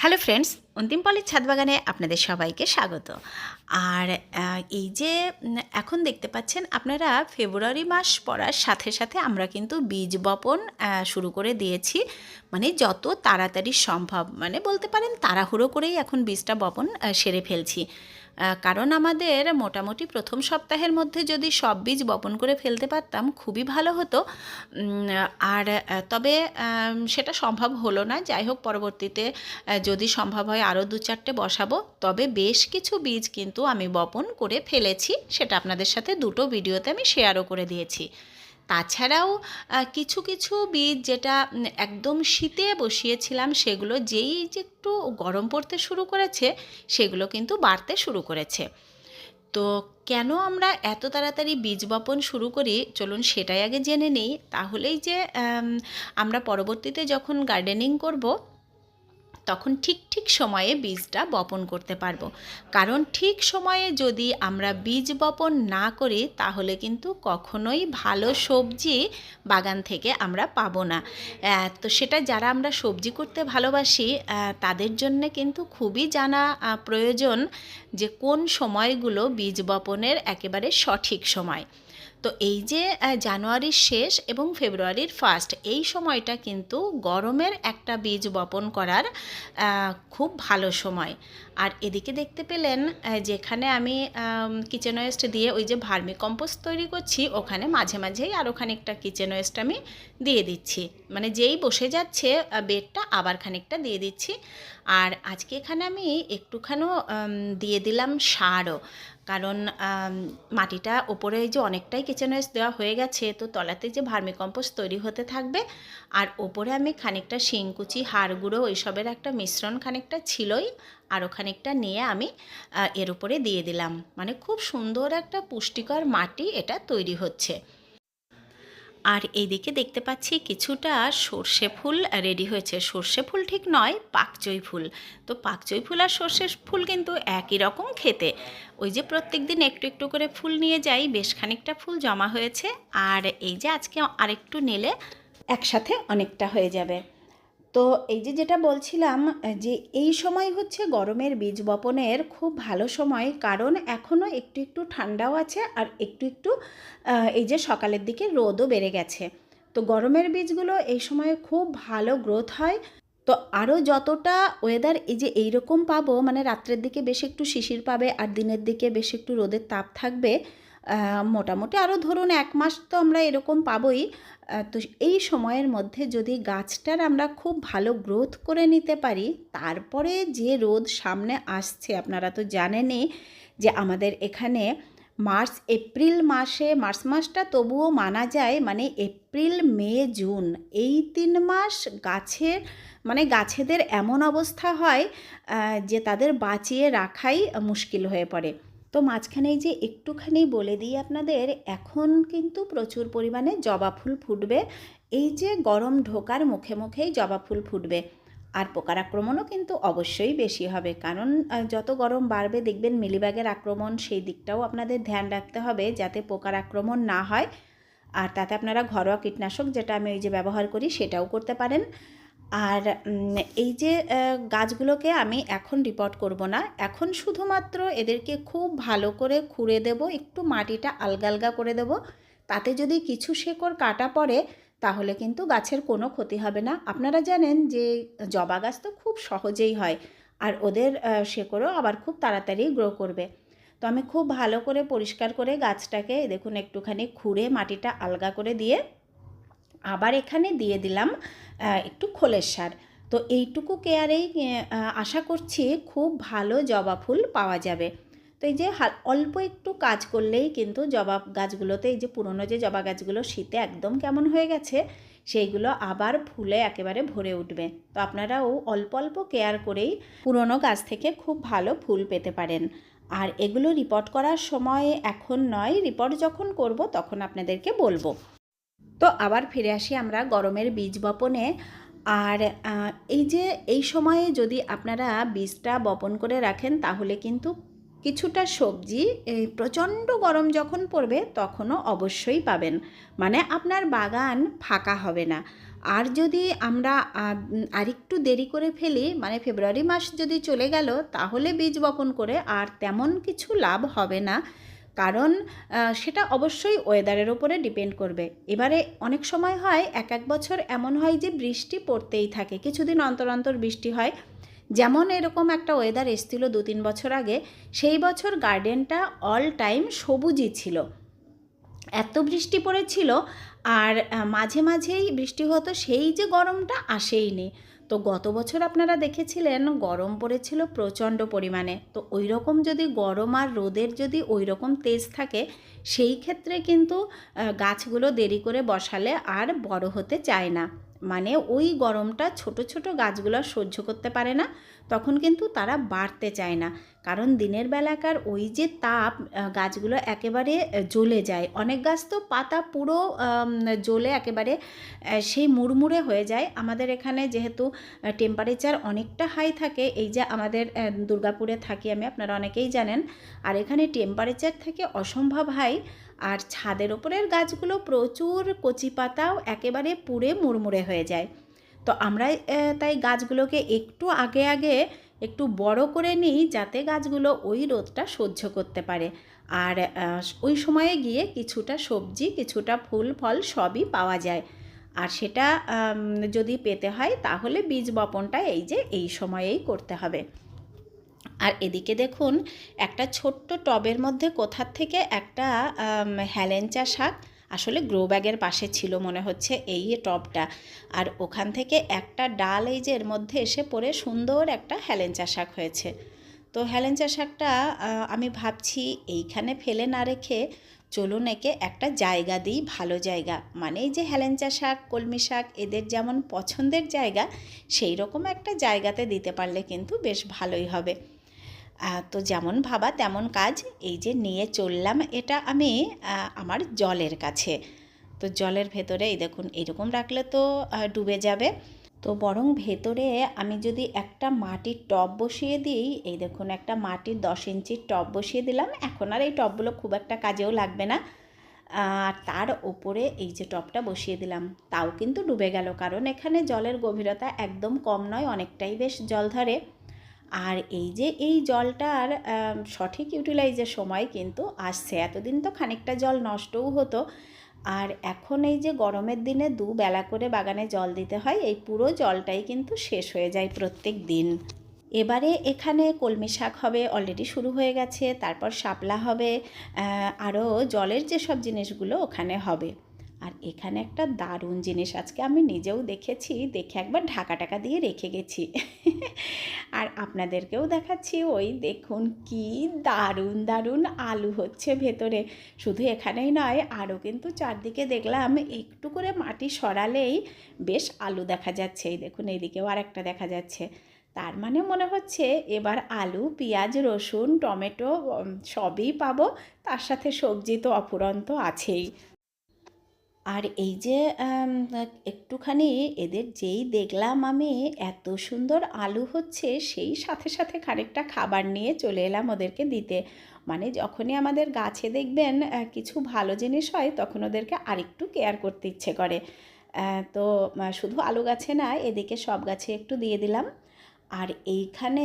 Hello friends, অন্তিম পলের ছাদ বাগানে আপনাদের সবাইকে স্বাগত। আর এই যে এখন দেখতে পাচ্ছেন আপনারা ফেব্রুয়ারি মাস পড়ার সাথে সাথে আমরা কিন্তু বীজ বপন শুরু করে দিয়েছি। মানে যত তাড়াতাড়ি সম্ভব মানে বলতে পারেন তাড়াহুড়ো করেই এখন বীজটা বপন সেরে ফেলছি। কারণ আমাদের মোটামুটি প্রথম সপ্তাহের মধ্যে যদি সব বীজ বপন করে ফেলতে পারতাম, খুবই ভালো হতো। আর তবে সেটা সম্ভব হলো না। যাই হোক, পরবর্তীতে যদি সম্ভব হয় আরও দু চারটে বসাবো। তবে বেশ কিছু বীজ কিন্তু আমি বপন করে ফেলেছি। সেটা আপনাদের সাথে দুটো ভিডিওতে আমি শেয়ারও করে দিয়েছি। তাছাড়াও কিছু কিছু বীজ যেটা একদম শীতে বসিয়েছিলাম সেগুলো যেই যে একটু গরম পড়তে শুরু করেছে, সেগুলো কিন্তু বাড়তে শুরু করেছে। তো কেন আমরা এত তাড়াতাড়ি বীজ বপন শুরু করি? চলুন সেটাই আগে জেনে নেই। তাহলেই যে আমরা পরবর্তীতে যখন গার্ডেনিং করব তখন ঠিক ঠিক সময়ে বীজটা বপন করতে পারব। কারণ ঠিক সময়ে যদি আমরা বীজ বপন না করি, তাহলে কিন্তু কখনোই ভালো সবজি বাগান থেকে আমরা পাবো না। তো সেটা যারা আমরা সবজি করতে ভালোবাসি তাদের জন্য কিন্তু খুবই জানা প্রয়োজন যে কোন সময়গুলো বীজ বপনের একেবারে সঠিক সময়। তো এই যে জানুয়ারির শেষ এবং ফেব্রুয়ারির ফার্স্ট এই সময়টা কিন্তু গরমের একটা বীজ বপন করার খুব ভালো সময়। আর এদিকে দেখতে পেলেন যেখানে আমি কিচেন ওয়েস্ট দিয়ে ওই যে ভার্মি কম্পোস্ট তৈরি করছি, ওখানে মাঝে মাঝেই আরও খানিকটা কিচেন ওয়েস্ট আমি দিয়ে দিচ্ছি। মানে যেই বসে যাচ্ছে বেডটা আবার খানিকটা দিয়ে দিচ্ছি। আর আজকে এখানে আমি একটুখানো দিয়ে দিলাম সারও। কারণ মাটিটা ওপরে যে অনেকটাই কিচেন ওয়েস্ট দেওয়া হয়ে গেছে, তো তলাতে যে ভার্মি কম্পোস্ট তৈরি হতে থাকবে, আর ওপরে আমি খানিকটা শিংকুচি হাড় গুঁড়ো ওইসবের একটা মিশ্রণ খানিকটা ছিলই আরও খানিকটা নিয়ে আমি এর উপরে দিয়ে দিলাম। মানে খুব সুন্দর একটা পুষ্টিকর মাটি এটা তৈরি হচ্ছে। আর এইদিকে দেখতে পাচ্ছি কিছুটা সর্ষে ফুল রেডি হয়েছে। সর্ষে ফুল ঠিক নয়, পাকচই ফুল। তো পাকচই ফুল আর সর্ষে ফুল কিন্তু একই রকম খেতে। ওই যে প্রত্যেক দিন একটু একটু করে ফুল নিয়ে যাই, বেশ খানিকটা ফুল জমা হয়েছে। আর এই যে আজকে আরেকটু নিলে একসাথে অনেকটা হয়ে যাবে। তো এই যে যেটা বলছিলাম যে এই সময় হচ্ছে গরমের বীজ বপনের খুব ভালো সময়। কারণ এখনও একটু একটু ঠান্ডাও আছে আর একটু একটু এই যে সকালের দিকে রোদও বেড়ে গেছে। তো গরমের বীজগুলো এই সময় খুব ভালো গ্রোথ হয়। তো আরও যতটা ওয়েদার এই যে এইরকম পাবো মানে রাত্রের দিকে বেশ একটু শিশির পাবে আর দিনের দিকে বেশ একটু রোদের তাপ থাকবে মোটামুটি আরও ধরুন এক মাস তো আমরা এরকম পাবই। তো এই সময়ের মধ্যে যদি গাছটার আমরা খুব ভালো গ্রোথ করে নিতে পারি, তারপরে যে রোদ সামনে আসছে, আপনারা তো জানেনই যে আমাদের এখানে মার্চ, এপ্রিল মাসে, মার্চ মাসটা তবুও মানা যায় মানে এপ্রিল, মে, জুন, এই তিন মাস গাছের মানে গাছেদের এমন অবস্থা হয় যে তাদের বাঁচিয়ে রাখাই মুশকিল হয়ে পড়ে। তো মাঝখানে যে একটুখানি বলে দিই আপনাদের, এখন কিন্তু প্রচুর পরিমাণে জবা ফুল ফুটবে। এই যে গরম ঢোকার মুখে মুখেই জবা ফুল ফুটবে। আর পোকার আক্রমণও কিন্তু অবশ্যই বেশি হবে। কারণ যত গরম বাড়বে, দেখবেন মিলিবাগের আক্রমণ, সেই দিকটাও আপনাদের ধ্যান রাখতে হবে যাতে পোকার আক্রমণ না হয়। আর তাতে আপনারা ঘরোয়া কীটনাশক, যেটা আমি ওই যে ব্যবহার করি, সেটাও করতে পারেন। আর এই যে গাছগুলোকে আমি এখন রিপোর্ট করব না। এখন শুধুমাত্র এদেরকে খুব ভালো করে খুঁড়ে দেব, একটু মাটিটা আলগা আলগা করে দেব। তাতে যদি কিছু শেকড় কাটা পড়ে, তাহলে কিন্তু গাছের কোনো ক্ষতি হবে না। আপনারা জানেন যে, জবা গাছ তো খুব সহজেই হয় আর ওদের শেকড়ও আবার খুব তাড়াতাড়ি গ্রো করবে। তো আমি খুব ভালো করে পরিষ্কার করে গাছটাকে, দেখুন, একটুখানি খুঁড়ে মাটিটা আলগা করে দিয়ে আবার এখানে দিয়ে দিলাম একটু খোলের সার তো এইটুকু কেয়ারেই আশা করছি খুব ভালো জবা ফুল পাওয়া যাবে। তো এই যে অল্প একটু কাজ করলেই কিন্তু জবা গাছগুলোতে, এই যে পুরনো যে জবা গাছগুলো শীতে একদম কেমন হয়ে গেছে, সেইগুলো আবার ফুলে একেবারে ভরে উঠবে। তো আপনারাও অল্প অল্প কেয়ার করেই পুরনো গাছ থেকে খুব ভালো ফুল পেতে পারেন। আর এগুলো রিপোর্ট করার সময় এখন নয় রিপোর্ট যখন করব তখন আপনাদেরকে বলব। তো আবার ফিরে আসি আমরা গরমের বীজ বপনে। আর এই যে এই সময়ে যদি আপনারা বীজটা বপন করে রাখেন, তাহলে কিন্তু কিছুটা সবজি এই প্রচণ্ড গরম যখন পড়বে, তখনও অবশ্যই পাবেন। মানে আপনার বাগান ফাঁকা হবে না। আর যদি আমরা আরেকটু দেরি করে ফেলি মানে ফেব্রুয়ারি মাস যদি চলে গেল, তাহলে বীজ বপন করে আর তেমন কিছু লাভ হবে না। কারণ সেটা অবশ্যই ওয়েদারের ওপরে ডিপেন্ড করবে। এবারে অনেক সময় হয়, এক এক বছর এমন হয় যে বৃষ্টি পড়তেই থাকে, কিছুদিন অন্তর অন্তর বৃষ্টি হয়। যেমন এরকম একটা ওয়েদার এসেছিল দু তিন বছর আগে, সেই বছর গার্ডেনটা অল টাইম সবুজই ছিল। এত বৃষ্টি পড়েছিল, আর মাঝে মাঝেই বৃষ্টি হতো, সেই যে গরমটা আসেইনি তো গত বছর আপনারা দেখেছিলেন গরম পড়েছিল প্রচণ্ড পরিমাণে। তো ওই রকম যদি গরম আর রোদের যদি ওই রকম তেজ থাকে, সেই ক্ষেত্রে কিন্তু গাছগুলো দেরি করে বসালে আর বড় হতে চায় না। মানে ওই গরমটা ছোট ছোট গাছগুলো সহ্য করতে পারে না, তখন কিন্তু তারা বাড়তে চায় না। কারণ দিনের বেলাকার ওই যে তাপ গাছগুলো একেবারে জ্বলে যায়। অনেক গাছ তো পাতা পুরো জ্বলে একেবারে সেই মুড়মুড়ে হয়ে যায়। আমাদের এখানে যেহেতু টেম্পারেচার অনেকটা হাই থাকে, এই যে আমাদের দুর্গাপুরে থাকি আমি, আপনারা অনেকেই জানেন। আর এখানে টেম্পারেচার থেকে অসম্ভব হাই আর ছাদের ওপরের গাছগুলো প্রচুর কচি পাতাও একেবারে পুড়ে মুড়মুড়ে হয়ে যায়। তো আমরা তাই গাছগুলোকে একটু আগে আগে একটু বড় করে নিই যাতে গাছগুলো ওই রোদটা সহ্য করতে পারে। আর ওই সময়ে গিয়ে কিছুটা সবজি, কিছুটা ফুল, ফল সবই পাওয়া যায়। আর সেটা যদি পেতে হয় তাহলে বীজ বপনটা এই যে এই সময়েই করতে হবে। আর এদিকে দেখুন একটা ছোট্ট টবের মধ্যে কোথার থেকে একটা আম, হেলেঞ্চা শাক আসলে গ্রো ব্যাগের পাশে ছিল মনে হচ্ছে এই টবটা। আর ওখান থেকে একটা ডাল এই যে এর মধ্যে এসে পড়ে সুন্দর একটা হ্যালেঞ্চা শাক হয়েছে। তো হেলেঞ্চা শাকটা আমি ভাবছি এইখানে ফেলে না রেখে চলুন একে একটা জায়গা দিই ভালো জায়গা। মানে এই যে হেলেঞ্চা শাক কলমি শাক এদের যেমন পছন্দের জায়গা সেই রকম একটা জায়গাতে দিতে পারলে কিন্তু বেশ ভালোই হবে। তো যেমন ভাবা তেমন কাজ। এই যে নিয়ে চললাম এটা আমি আমার জলের কাছে। তো জলের ভেতরে এই দেখুন, এরকম রাখলে তো ডুবে যাবে। তো বরং ভেতরে আমি যদি একটা মাটির টব বসিয়ে দিই, এই দেখুন একটা মাটির দশ ইঞ্চির টব বসিয়ে দিলাম। এখন আর এই টবগুলো খুব একটা কাজেও লাগবে না। আর তার ওপরে এই যে টবটা বসিয়ে দিলাম। তাও কিন্তু ডুবে গেল। কারণ এখানে জলের গভীরতা একদম কম নয়, অনেকটাই বেশ জল ধরে। আর এই যে এই জলটার সঠিক ইউটিলাইজের সময় কিন্তু আসছে। এতদিন তো খানিকটা জল নষ্টও হতো। আর এখন এই যে গরমের দিনে দু বেলা করে বাগানে জল দিতে হয়, এই পুরো জলটাই কিন্তু শেষ হয়ে যায় প্রত্যেক দিন। এবারে এখানে কলমি শাক হবে অলরেডি শুরু হয়ে গেছে, তারপর শাপলা হবে আরও জলের যেসব জিনিসগুলো ওখানে হবে। আর এখানে একটা দারুণ জিনিস আজকে আমি নিজেও দেখেছি, দেখে একবার ঢাকা টাকা দিয়ে রেখে গেছি। আর আপনাদেরকেও দেখাচ্ছি, ওই দেখুন কি দারুণ দারুণ আলু হচ্ছে ভেতরে। শুধু এখানেই নয়, আরও কিন্তু চারদিকে দেখলাম, একটু করে মাটি সরালেই বেশ আলু দেখা যাচ্ছে। এই দেখুন, এইদিকেও আর একটা দেখা যাচ্ছে। তার মানে মনে হচ্ছে এবার আলু, পেঁয়াজ, রসুন, টমেটো সবই পাবো। তার সাথে সবজি তো অফুরন্ত আছেই। আর এই যে একটুখানি এদের যেই দেখলাম আমি এত সুন্দর আলু হচ্ছে, সেই সাথে সাথে খানিকটা খাবার নিয়ে চলে এলাম ওদেরকে দিতে। মানে যখনই আমাদের গাছে দেখবেন কিছু ভালো জিনিস হয়, তখন ওদেরকে আরেকটু কেয়ার করতে ইচ্ছে করে। তো শুধু আলু গাছে না, এদিকে সব গাছে একটু দিয়ে দিলাম। আর এইখানে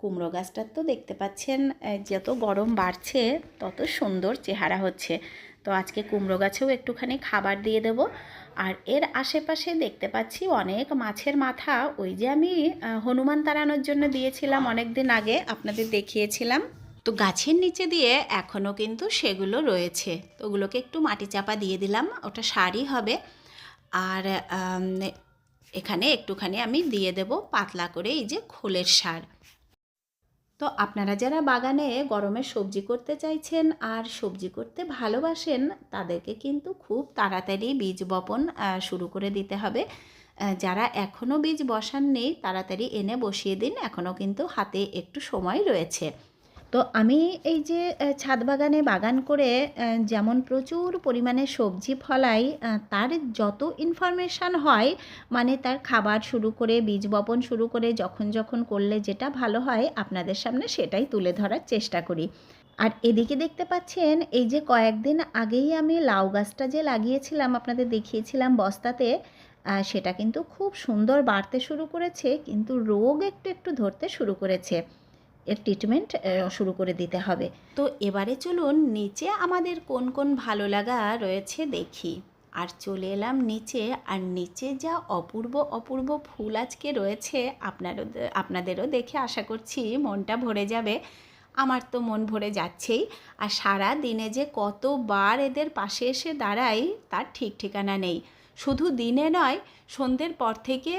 কুমড়ো গাছটার তো দেখতে পাচ্ছেন যত গরম বাড়ছে, তত সুন্দর চেহারা হচ্ছে। তো আজকে কুমড়ো গাছেও একটুখানি খাবার দিয়ে দেব। আর এর আশেপাশে দেখতে পাচ্ছি অনেক মাছের মাথা। ওই যে আমি হনুমান তাড়ানোর জন্য দিয়েছিলাম অনেক দিন আগে, আপনাদের দেখিয়েছিলাম। তো গাছের নিচে দিয়ে এখনও কিন্তু সেগুলো রয়েছে। তো ওগুলোকে একটু মাটি চাপা দিয়ে দিলাম, ওটা সারই হবে। আর এখানে একটুখানি আমি দিয়ে দেব পাতলা করে এই যে খোলের সার। তো আপনারা যারা বাগানে গরমে সবজি করতে চাইছেন আর সবজি করতে ভালোবাসেন, তাদেরকে কিন্তু খুব তাড়াতাড়ি বীজ বপন শুরু করে দিতে হবে। যারা এখনও বীজ বসান নেই তাড়াতাড়ি এনে বসিয়ে দিন এখনও কিন্তু হাতে একটু সময় রয়েছে। তো আমি এই যে ছাদ বাগানে বাগান করে যেমন প্রচুর পরিমাণে সবজি ফলাই তার যত ইনফরমেশান হয় মানে তার খাবার শুরু করে, বীজ বপন শুরু করে, যখন যখন করলে যেটা ভালো হয়, আপনাদের সামনে সেটাই তুলে ধরার চেষ্টা করি। আর এদিকে দেখতে পাচ্ছেন, এই যে কয়েকদিন আগেই আমি লাউ গাছটা যে লাগিয়েছিলাম, আপনাদের দেখিয়েছিলাম বস্তাতে সেটা কিন্তু খুব সুন্দর বাড়তে শুরু করেছে, কিন্তু রোগ একটু একটু ধরতে শুরু করেছে। এর ট্রিটমেন্ট শুরু করে দিতে হবে। তো এবারে চলুন নিচে আমাদের কোন কোন ভালো লাগা রয়েছে দেখি। আর চলে এলাম নিচে, আর নিচে যা অপূর্ব অপূর্ব ফুল আজকে রয়েছে, আপনারও আপনাদেরও দেখে আশা করছি মনটা ভরে যাবে। আমার তো মন ভরে যাচ্ছেই। আর সারা দিনে যে কতবার এদের পাশে এসে দাঁড়াই, তার ঠিক ঠিকানা নেই। শুধু দিনে নয়, সন্ধ্যের পর থেকে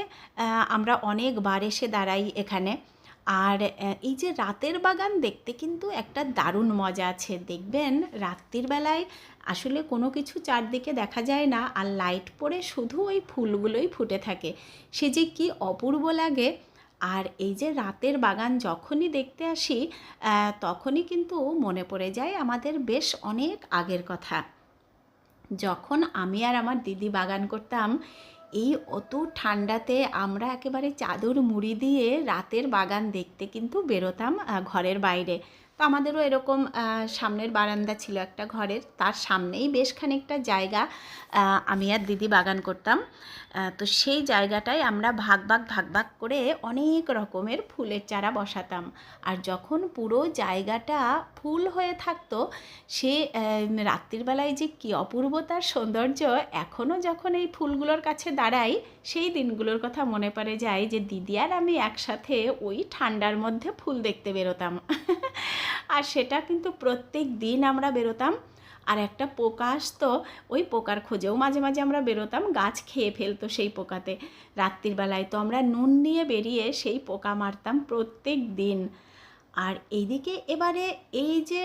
আমরা অনেকবার এসে দাঁড়াই এখানে। আর এই যে রাতের বাগান দেখতে কিন্তু একটা দারুণ মজা আছে। দেখবেন রাত্রির বেলায় আসলে কোনো কিছু চারদিকে দেখা যায় না আর লাইট পড়ে শুধু ওই ফুলগুলোই ফুটে থাকে। সে যে কি অপূর্ব লাগে। আর এই যে রাতের বাগান যখনই দেখতে আসি তখনই কিন্তু মনে পড়ে যায় আমাদের বেশ অনেক আগের কথা। যখন আমি আর আমার দিদি বাগান করতাম এই অত ঠান্ডাতে আমরা একেবারে চাদর মুড়ি দিয়ে রাতের বাগান দেখতে কিন্তু বেরোতাম ঘরের বাইরে। তো আমাদেরও এরকম সামনের বারান্দা ছিল একটা ঘরের তার সামনেই বেশ খানিকটা জায়গা আমি আর দিদি বাগান করতাম। তো সেই জায়গাটায় আমরা ভাগ ভাগ ভাগ ভাগ করে অনেক রকমের ফুলের চারা বসাতাম। আর যখন পুরো জায়গাটা ফুল হয়ে থাকতো সে আহ, রাত্রির বেলায় যে কী অপূর্বতার সৌন্দর্য এখনও যখন এই ফুলগুলোর কাছে দাঁড়াই সেই দিনগুলোর কথা মনে পড়ে যায় যে দিদি আর আমি একসাথে ওই ঠান্ডার মধ্যে ফুল দেখতে বেরোতাম। আর সেটা কিন্তু প্রত্যেক দিন আমরা বেরোতাম। আর একটা পোকা আসতো, ওই পোকার খোঁজেও মাঝে মাঝে আমরা বেরোতাম, গাছ খেয়ে ফেলতো সেই পোকাতে। রাত্রিবেলায় তো আমরা নুন নিয়ে বেরিয়ে সেই পোকা মারতাম প্রত্যেক দিন। আর এইদিকে এবারে এই যে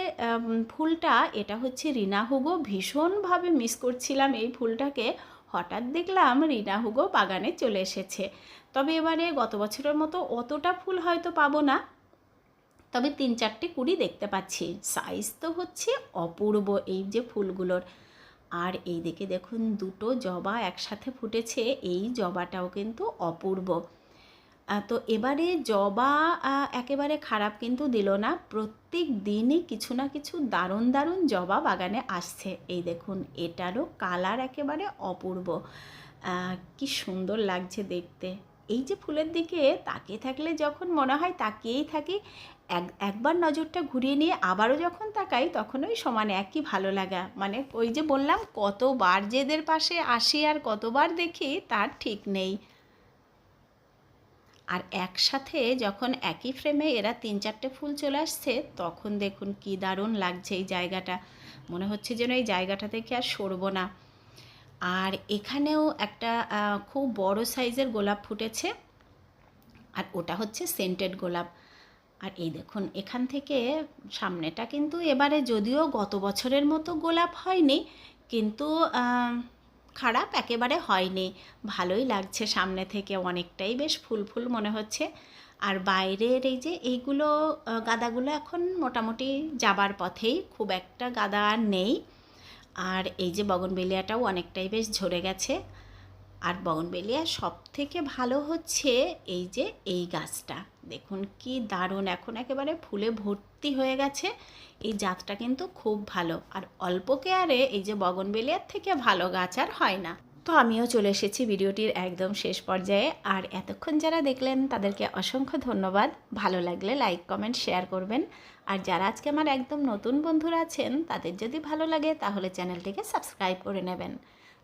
ফুলটা, এটা হচ্ছে রিনা হুগো। ভীষণভাবে মিস করছিলাম এই ফুলটাকে। হঠাৎ দেখলাম রিনা হুগো বাগানে চলে এসেছে। তবে এবারে গত বছরের মতো অতটা ফুল হয়তো পাবো না। তবে তিন চারটে কুড়ি দেখতে পাচ্ছি। সাইজ তো হচ্ছে অপূর্ব এই যে ফুলগুলোর। আর এই দিকে দেখুন, দুটো জবা একসাথে ফুটেছে, এই জবাটাও কিন্তু অপূর্ব। তো এবারে জবা একেবারে খারাপ কিন্তু দিল না। প্রত্যেক দিনই কিছু না কিছু দারুণ দারুণ জবা বাগানে আসছে। এই দেখুন, এটারও কালার একেবারে অপূর্ব। কি সুন্দর লাগছে দেখতে। এই যে ফুলের দিকে তাকিয়ে থাকলে যখন মনে হয় তাকিয়েই থাকি এক, একবার নজরটা ঘুরিয়ে নিয়ে আবারও যখন তাকাই তখন ওই সমান একই ভালো লাগা। মানে ওই যে বললাম, কতবার যেদের পাশে আসি আর কতবার দেখি, তার ঠিক নেই। আর একসাথে যখন একই ফ্রেমে এরা তিন, চারটে ফুল চলে আসছে, তখন দেখুন কি দারুণ লাগছে এই জায়গাটা। মনে হচ্ছে যেন এই জায়গাটা থেকে আর সরবো না। আর এখানেও একটা খুব বড় সাইজের গোলাপ ফুটেছে। আর ওটা হচ্ছে সেন্টেড গোলাপ। আর এই দেখুন, এখান থেকে সামনেটা কিন্তু এবারে যদিও গত বছরের মতো গোলাপ হয়নি, কিন্তু খারাপ একেবারে হয়নি। ভালোই লাগছে সামনে থেকে, অনেকটাই বেশ ফুল ফুল মনে হচ্ছে। আর বাইরের এই যে এইগুলো গাদাগুলো এখন মোটামুটি যাবার পথেই, খুব একটা গাদা আর নেই। আর এই যে বগনবেলিয়াটাও অনেকটাই বেশ ঝরে গেছে। আর বগনবেলিয়া সব থেকে ভালো হচ্ছে এই যে এই গাছটা। দেখুন কি দারুণ, এখন একেবারে ফুলে ভর্তি হয়ে গেছে। এই জাতটা কিন্তু খুব ভালো। আর অল্প কেয়ারে এই যে বগনবেলিয়ার থেকে ভালো গাছ আর হয় না। তো আমিও চলে এসেছি ভিডিওটির একদম শেষ পর্যায়ে। আর এতক্ষণ যারা দেখলেন, তাদেরকে অসংখ্য ধন্যবাদ। ভালো লাগলে লাইক, কমেন্ট, শেয়ার করবেন। আর যারা আজকে আমার একদম নতুন বন্ধুরা আছেন, তাদের যদি ভালো লাগে, তাহলে চ্যানেলটিকে সাবস্ক্রাইব করে নেবেন।